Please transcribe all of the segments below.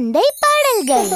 குழந்தை பாடல்கள்.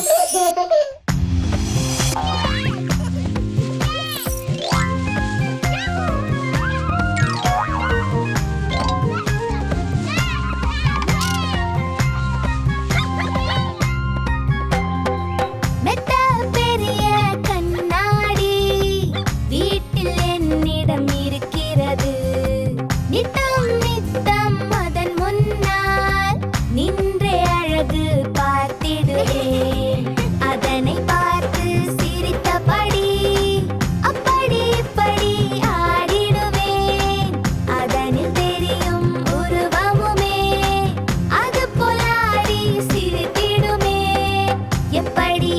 எப்படி